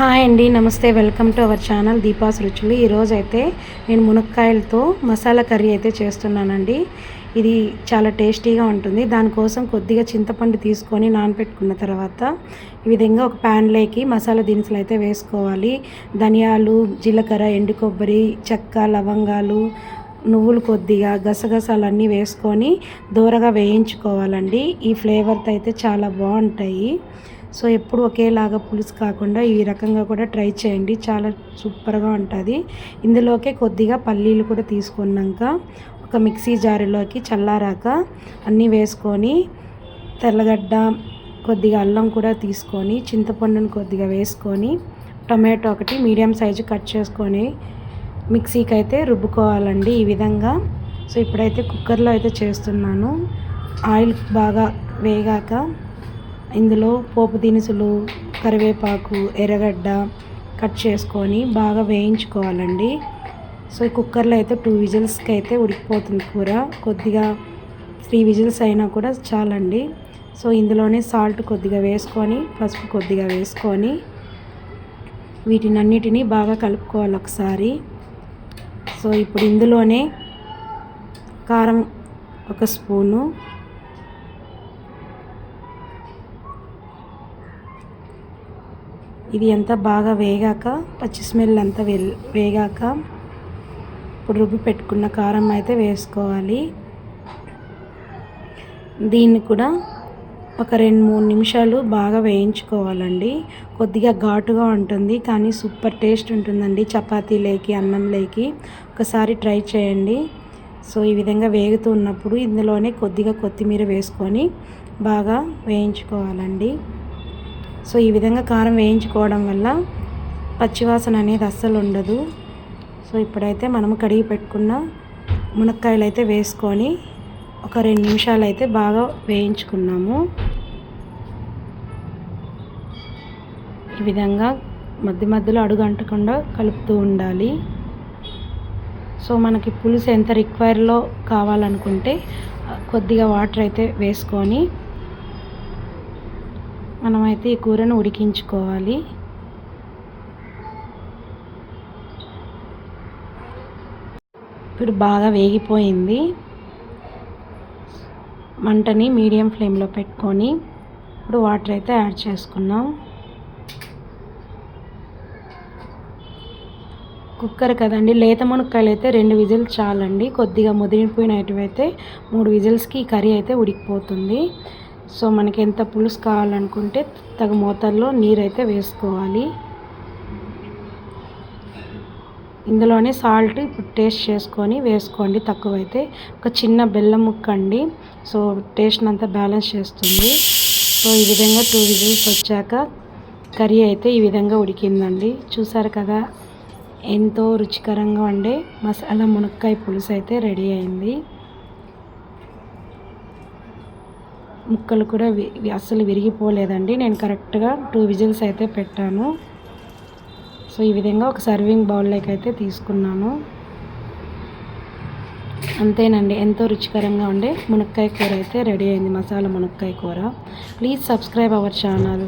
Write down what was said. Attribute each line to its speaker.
Speaker 1: Hi అండి నమస్తే. Welcome to our channel Deepa's రుచులు ఈరోజు అయితే నేను మునక్కాయలతో మసాలా కర్రీ అయితే చేస్తున్నానండి. ఇది చాలా టేస్టీగా ఉంటుంది. దానికోసం కొద్దిగా చింతపండు తీసుకొని నానబెట్టుకున్న తర్వాత ఈ విధంగా ఒక ప్యాన్లోకి మసాలా దినుసులు అయితే వేసుకోవాలి. ధనియాలు జీలకర్ర ఎండు కొబ్బరి చెక్క లవంగాలు నువ్వులు కొద్దిగా గసగసాలన్నీ వేసుకొని దూరగా వేయించుకోవాలండి. ఈ ఫ్లేవర్తో అయితే చాలా బాగుంటాయి. సో ఎప్పుడు ఒకేలాగా పులుసు కాకుండా ఈ రకంగా కూడా ట్రై చేయండి. చాలా సూపర్గా ఉంటుంది. ఇందులోకే కొద్దిగా పల్లీలు కూడా తీసుకున్నాక ఒక మిక్సీ జారులోకి చల్లారాక అన్నీ వేసుకొని తెల్లగడ్డ కొద్దిగా అల్లం కూడా తీసుకొని చింతపండును కొద్దిగా వేసుకొని టొమాటో ఒకటి మీడియం సైజు కట్ చేసుకొని మిక్సీకి అయితే రుబ్బుకోవాలండి ఈ విధంగా. సో ఇప్పుడైతే కుక్కర్లో అయితే చేస్తున్నాను. ఆయిల్ బాగా వేగాక ఇందులో పోపు దినుసులు కరివేపాకు ఎర్రగడ్డ కట్ చేసుకొని బాగా వేయించుకోవాలండి. సో ఈ కుక్కర్లో అయితే టూ విజిల్స్కి అయితే ఉడికిపోతుంది కూర. కొద్దిగా త్రీ విజిల్స్ అయినా కూడా చాలండి. సో ఇందులోనే సాల్ట్ కొద్దిగా వేసుకొని పసుపు కొద్దిగా వేసుకొని వీటిని అన్నిటినీ బాగా కలుపుకోవాలి ఒకసారి. సో ఇప్పుడు ఇందులోనే కారం ఒక స్పూను ఇది ఎంత బాగా వేగాక పచ్చి స్మెల్ అంతా వేగాక ఇప్పుడు రుబ్బి పెట్టుకున్న కారం అయితే వేసుకోవాలి. దీన్ని కూడా ఒక రెండు మూడు నిమిషాలు బాగా వేయించుకోవాలండి. కొద్దిగా ఘాటుగా ఉంటుంది కానీ సూపర్ టేస్ట్ ఉంటుందండి. చపాతీలేకి అన్నంలోకి ఒకసారి ట్రై చేయండి. సో ఈ విధంగా వేగుతూ ఉన్నప్పుడు ఇందులోనే కొద్దిగా కొత్తిమీర వేసుకొని బాగా వేయించుకోవాలండి. సో ఈ విధంగా కారం వేయించుకోవడం వల్ల పచ్చివాసన అనేది అస్సలు ఉండదు. సో ఇప్పుడైతే మనము కడిగి పెట్టుకున్న మునక్కాయలు అయితే వేసుకొని ఒక రెండు నిమిషాలు అయితే బాగా వేయించుకున్నాము. ఈ విధంగా మధ్య మధ్యలో అడుగు అంటకుండా కలుపుతూ ఉండాలి. సో మనకి పులుసు ఎంత రిక్వైర్లో కావాలనుకుంటే కొద్దిగా వాటర్ అయితే వేసుకొని మనమైతే ఈ కూరను ఉడికించుకోవాలి. ఇప్పుడు బాగా వేగిపోయింది. మంటని మీడియం ఫ్లేమ్లో పెట్టుకొని ఇప్పుడు వాటర్ అయితే యాడ్ చేసుకున్నాం కుక్కర్ కదండి లేత మునక్కాయలు అయితే రెండు విజిల్స్ చాలండి. కొద్దిగా ముదిరిపోయినట్టువైతే మూడు విజిల్స్కి కర్రీ అయితే ఉడికిపోతుంది. సో మనకి ఎంత పులుసు కావాలనుకుంటే తగు మోతాదులో నీరు అయితే వేసుకోవాలి. ఇందులోనే సాల్ట్ ఇప్పుడు టేస్ట్ చేసుకొని వేసుకోండి తక్కువైతే. ఒక చిన్న బెల్లం ముక్క అండి సో టేస్ట్ అంతా బ్యాలెన్స్ చేస్తుంది. సో ఈ విధంగా టూ విజిల్స్ వచ్చాక కర్రీ అయితే ఈ విధంగా ఉడికిందండి. చూసారు కదా ఎంతో రుచికరంగా ఉండే మసాలా మునక్కాయ పులుసు అయితే రెడీ అయింది. ముక్కలు కూడా అస్సలు విరిగిపోలేదండి. నేను కరెక్ట్గా టూ విజిల్స్ అయితే పెట్టాను. సో ఈ విధంగా ఒక సర్వింగ్ బౌల్లోకి అయితే తీసుకున్నాను. అంతేనండి. ఎంతో రుచికరంగా ఉండే మునక్కాయ కూర అయితే రెడీ అయింది. మసాలా మునక్కాయ కూర. Please subscribe our channel.